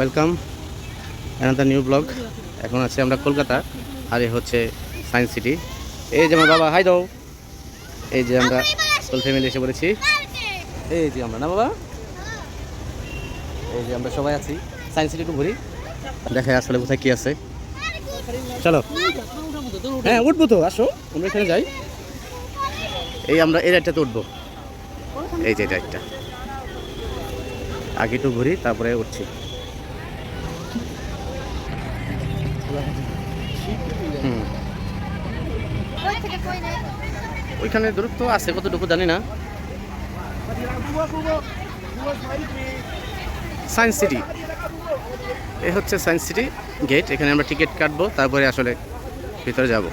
Welcome another new blog এখন আছি আমরা কলকাতা আর এ হচ্ছে সায়েন্স সিটি এই যে আমার বাবা হাই দাও এই যে আমরা ফুল ফ্যামিলি এসে পড়েছি এই যে আমরা না বাবা? এই যে আমরা সবাই আছি সায়েন্স সিটি একটু ঘুরি। দেখা আসলে কোথায় কি আছে। চলো। হ্যাঁ উঠবো তো আসো আমরা এখানে যাই। এই আমরা এই রাইডটাতে উঠবো। এই যে রাইডটা আগে একটু ঘুরি তারপরে উঠছি হুম ওইখানে দূরত্ব আছে, কতটুকু জানি না। সায়েন্স সিটি এই হচ্ছে সায়েন্স সিটি গেট এখানে আমরা টিকিট কাটবো, তারপরে আসলে ভিতরে যাব।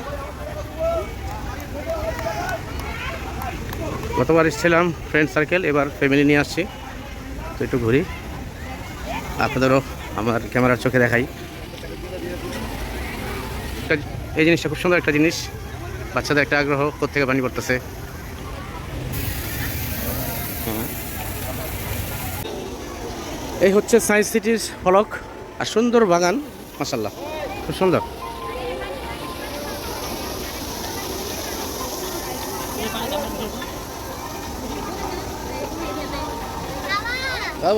গতবার এসেছিলাম ফ্রেন্ড সার্কেল এবার ফ্যামিলি নিয়ে আসছি। তো একটু ঘুরি। আপনাদেরও আমার ক্যামেরার চোখে দেখাই। এই জিনিসটা খুব সুন্দর একটা জিনিস। বাচ্চাদের একটা আগ্রহ কোথেকে পানি করতেছে। এই হচ্ছে সায়েন্স সিটির ফলক আর সুন্দর বাগান মাসাল্লাহ খুব সুন্দর।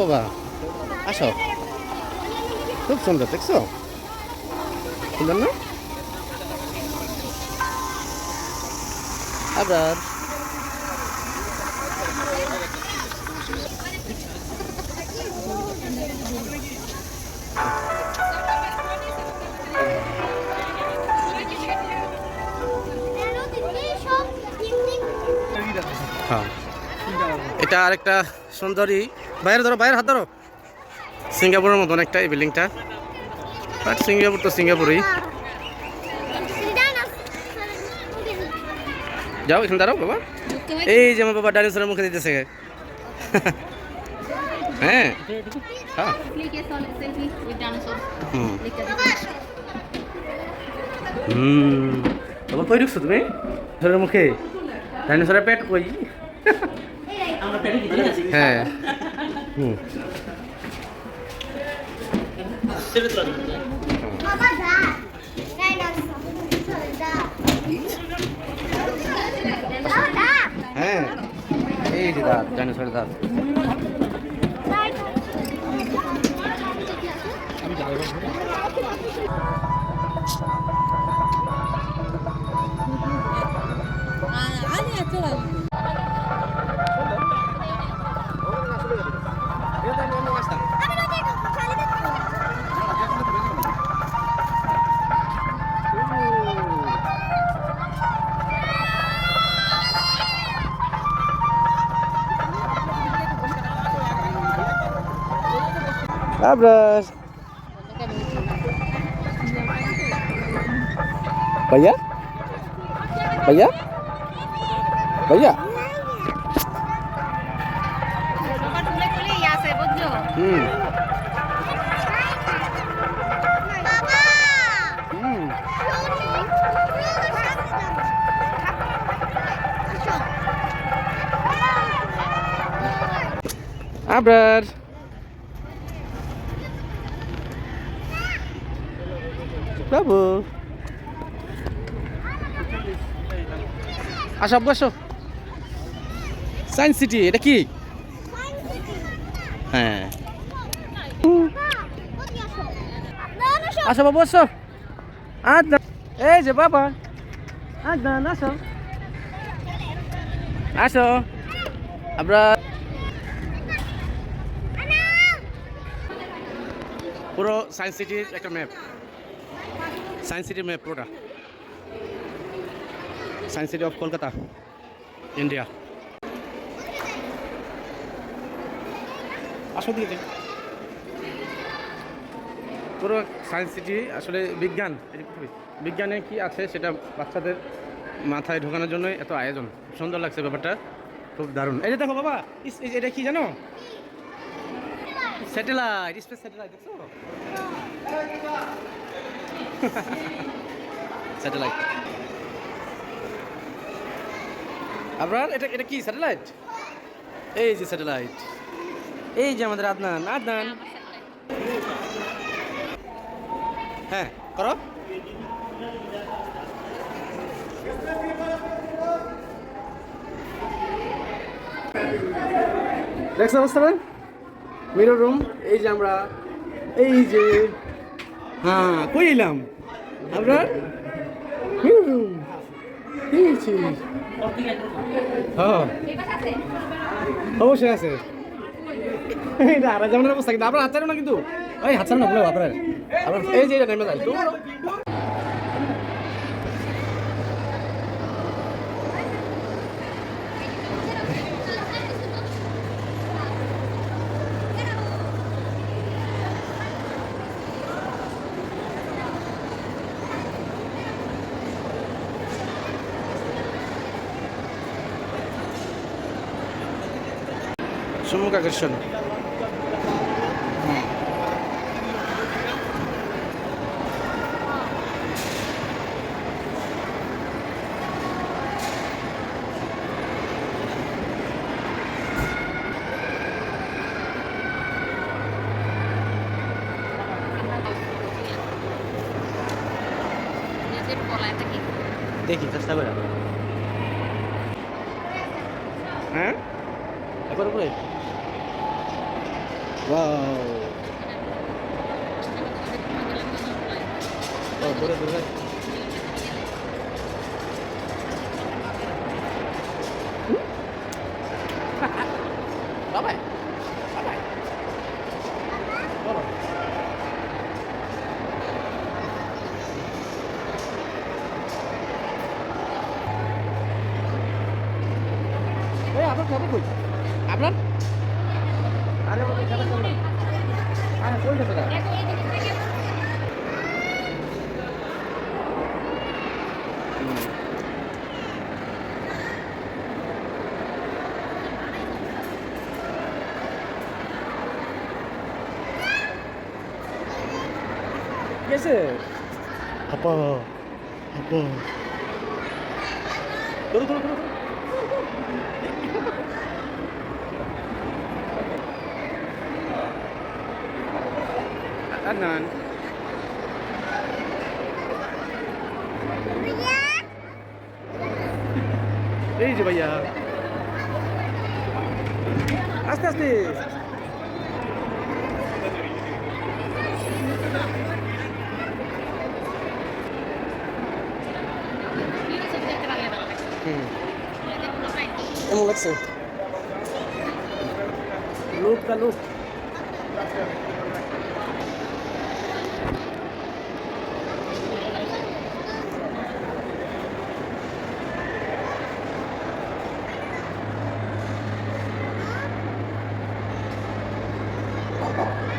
বাবা আসো। খুব সুন্দর দেখছ? সুন্দর না? আবার। হ্যাঁ। এটা আরেকটা সুন্দরী। বাইরে ধরো, বাইরে হাত ধরো। সিঙ্গাপুরের মতন একটা এই বিল্ডিংটা সিঙ্গাপুর তো সিঙ্গাপুরই। যাও এখানে দাঁড়াও বাবা। এই যে আমার বাবা ডাইনোসরের মুখে দিতেছে। হ্যাঁ। হ্যাঁ। হুম। বাবা কই ঢুকছো তুমি? ডাইনোসরের মুখে? ডাইনোসরের পেট কই? হ্যাঁ। হুম A이다 dinosaur이다. 아, 아니야, 저거. Ah, Abras. Bayar? Bayar? Bayar? Hmm. hmm. Ah, বাবু। আসো আসো। সায়েন্স সিটি এটা কি? হ্যাঁ। আসো বাবু, আসো। আদনান এই যে বাবা। আদনান আসো। আসো। আমরা পুরো সায়েন্স সিটির একটা ম্যাপ সায়েন্স সিটি ম্যাপ পুরোটা science city of Kolkata, India. আসো দিয়ে। পুরো সায়েন্স সিটি আসলে বিজ্ঞান বিজ্ঞানে কি আছে সেটা বাচ্চাদের মাথায় ঢোকানোর জন্য এত আয়োজন। সুন্দর লাগছে ব্যাপারটা। খুব দারুণ। এই দেখো বাবা এটা কি জানো? স্যাটেলাইট, স্পেস স্যাটেলাইট, দেখছ? স্যাটেলাইট আপনার এটা এটা কি স্যাটেলাইট এই যে স্যাটেলাইট এই যে আমাদের আদনান। আদনান। হ্যাঁ করো। দেখছ অবস্থা মিরর রুম এই যে আমরা এই যে হ্যাঁ কই আপনার? হ্যাঁ। অবশ্যই আছে। কিন্তু। আপনার হাত ছাড়ো না কিন্তু। ওই হাত ছাড়ো না, বলো আপনার আপনার এই যে নেমে যায়। সম্মুখ আকর্ষণ নিজের গলায় থাকে দেখি চেষ্টা করে হ্যাঁ একবার উপরে ওয়াও ও দূরে দূরে বাবাই বাবাই বলো এই আপনার খাবার কই আপনার আরে ওই খাবার কই না আরে কই গেছে না গেছে আপা আপা ধরো ধরো ধরো Adnan. এই যে ভাইয়া। আস্তে আস্তে। হুম। কেমন লাগছে? লোকটা লোক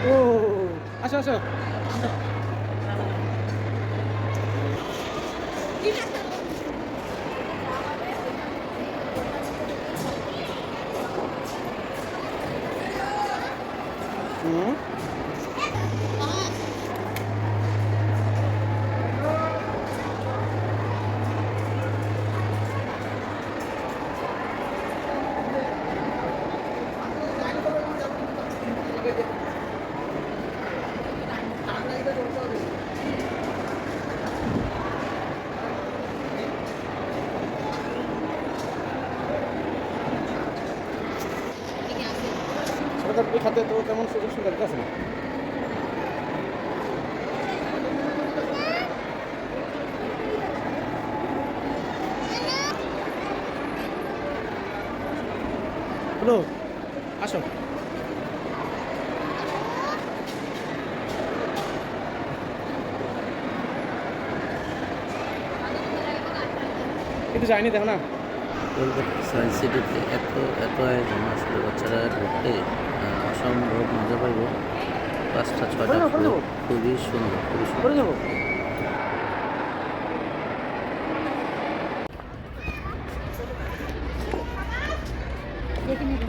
ও আসো আসো হুম সরকার এই খাতে তো আছে না। হ্যালো আসো। কিন্তু যাইনি, দেখো না। কলকাতা সায়েন্স এত এত আয়োজন আসলে বাচ্চারা ঘুরতে অসম্ভব মজা পাইব পাঁচটা ছয়টা করে যাব, করে floor, যাব। খুবই সুন্দর খুবই সুন্দর। করে যাব দেখে নিবো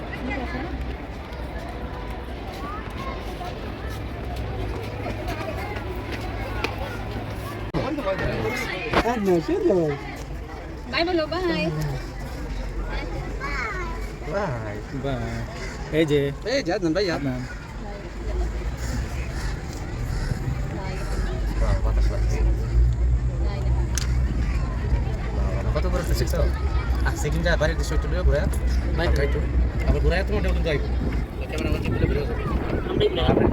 EJ. EJ dan Bayar. Adnan. Sekitar, ah, sekitar, balik di situ dulu ya, ya. Baik, baik, cuy. Kalau gue raya tuh mau dia untuk gue, bye, bye.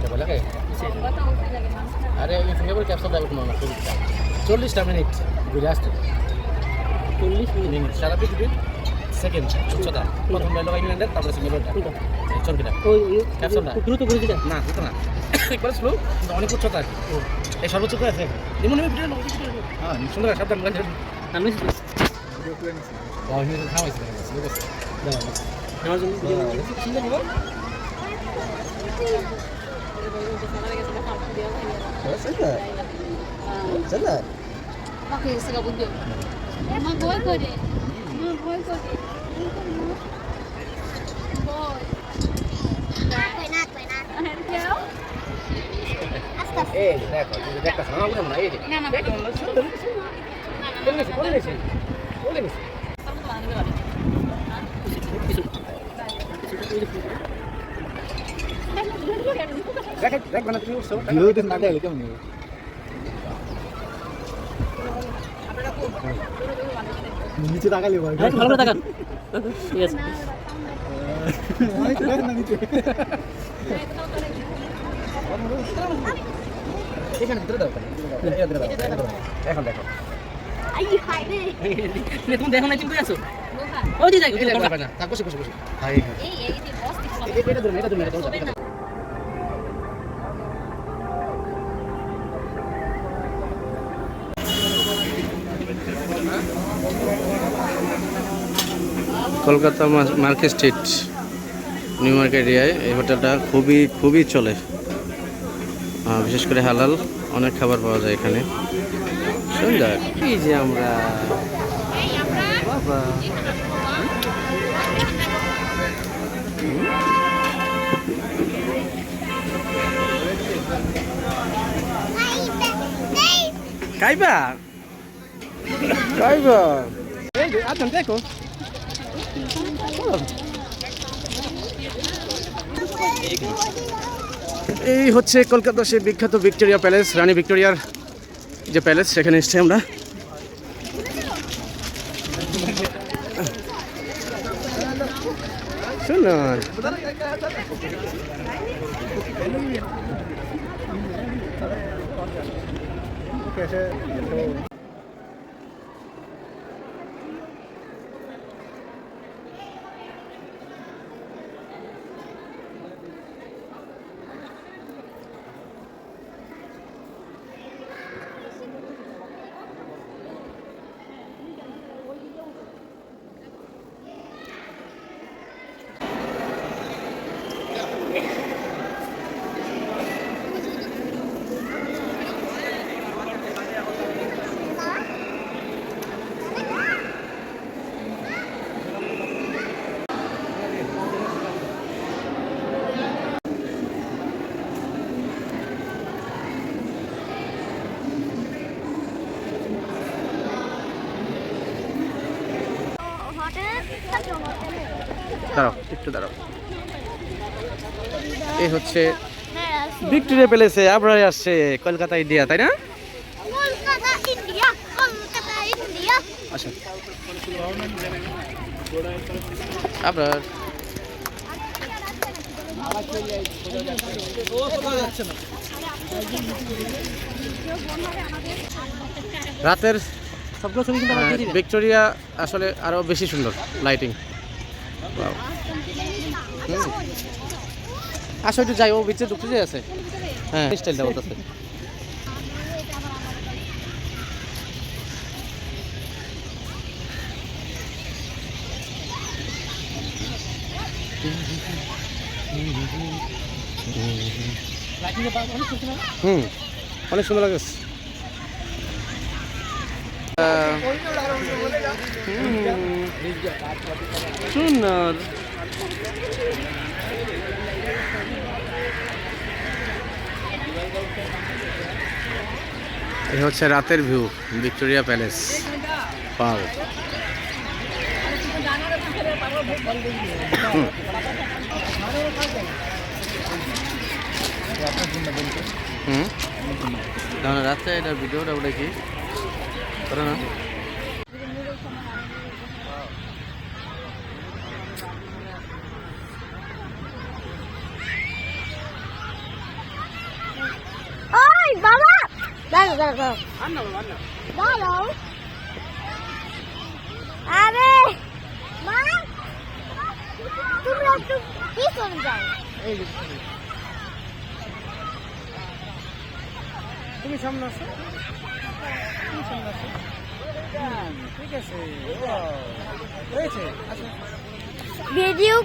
Coba lagi. আরে ফিঙ্গার ক্যাপচার দেবে কোনো না চল্লিশটা minute ঘুরে আসতে। চল্লিশ minute সারা পৃথিবীর second উচ্চতা প্রথম বাইলো ইংল্যান্ডের তারপরে সিঙ্গাপুরটা ক্যাপসুল না। দ্রুত করে দিটা না হতো না। একবার স্লো কিন্তু অনেক উচ্চতা কি এই সর্বোচ্চ করে আছে। যেমন আমি হ্যাঁ সুন্দর সাবধান আমি আমার জন্য সুন্দর বল Pakai segala bunjuk. Mama boy kau deh. Mama boy kau deh. Boy. কই না কই না Akhir kau? আস্তে আস্তে এই দেখো তুমি দেখতেছ না বলে না এই যে Nah, nah, দেখো সুন্দর বলে গেছি বলে গেছি বলে গেছি দেখ দেখ মানে তুমি উঠছো ভিডিও দিন না গেলে কেমন নিচে তাকালে ভাই ভালো করে তাকান। ঠিক আছে। এখানে ভিতরে দাও এখন। দেখো আই হাই রে তুমি দেখো না চিন্তা আছো? ওই দিকে এই যাই বসে বসে বসে। Hi bos di sekolah. এটা ধরুন এটা ধরুন Kolkata market street new market এরিয়ায় এই হোটেলটা খুবই খুবই চলে। বিশেষ করে হালাল অনেক খাবার পাওয়া যায় এখানে। সুন্দর এই যে আমরা বাবা। কাইবা? কাইবা। এই আদম দেখো। এই হচ্ছে কলকাতা সেই বিখ্যাত ভিক্টোরিয়া প্যালেস, রানী ভিক্টোরিয়ার যে প্যালেস, সেখানে এসছি আমরা। শুনুন দাঁড়াও একটু দাঁড়াও। এই হচ্ছে ভিক্টোরিয়া প্যালেসে আবরাই আসছে কলকাতা ইন্ডিয়া তাই না? ইন্ডিয়া। আচ্ছা। আবরার। রাতের সবগুলো ছবি কিন্তু আমার দিয়ে দিবেন? ভিক্টোরিয়া আসলে আরও বেশি সুন্দর লাইটিং। আসো একটু যাই ও বিচে ঢুকতে যাই আছে। হ্যাঁ। স্টাইলটা বলতেছে। হুম। অনেক সুন্দর লাগে সুন্দর। এই হচ্ছে রাতের ভিউ ভিক্টোরিয়া প্যালেস পাও হুম। রাত্রে এটার ভিডিওটা ওটা কি? করে না ওই বাবা দাঁড়াও দাঁড়াও আরে মা, তুমি একটু পিছনে যাও তুমি সামনে আসো তুমি সামনে আসো ঠিক আছে ভিডিও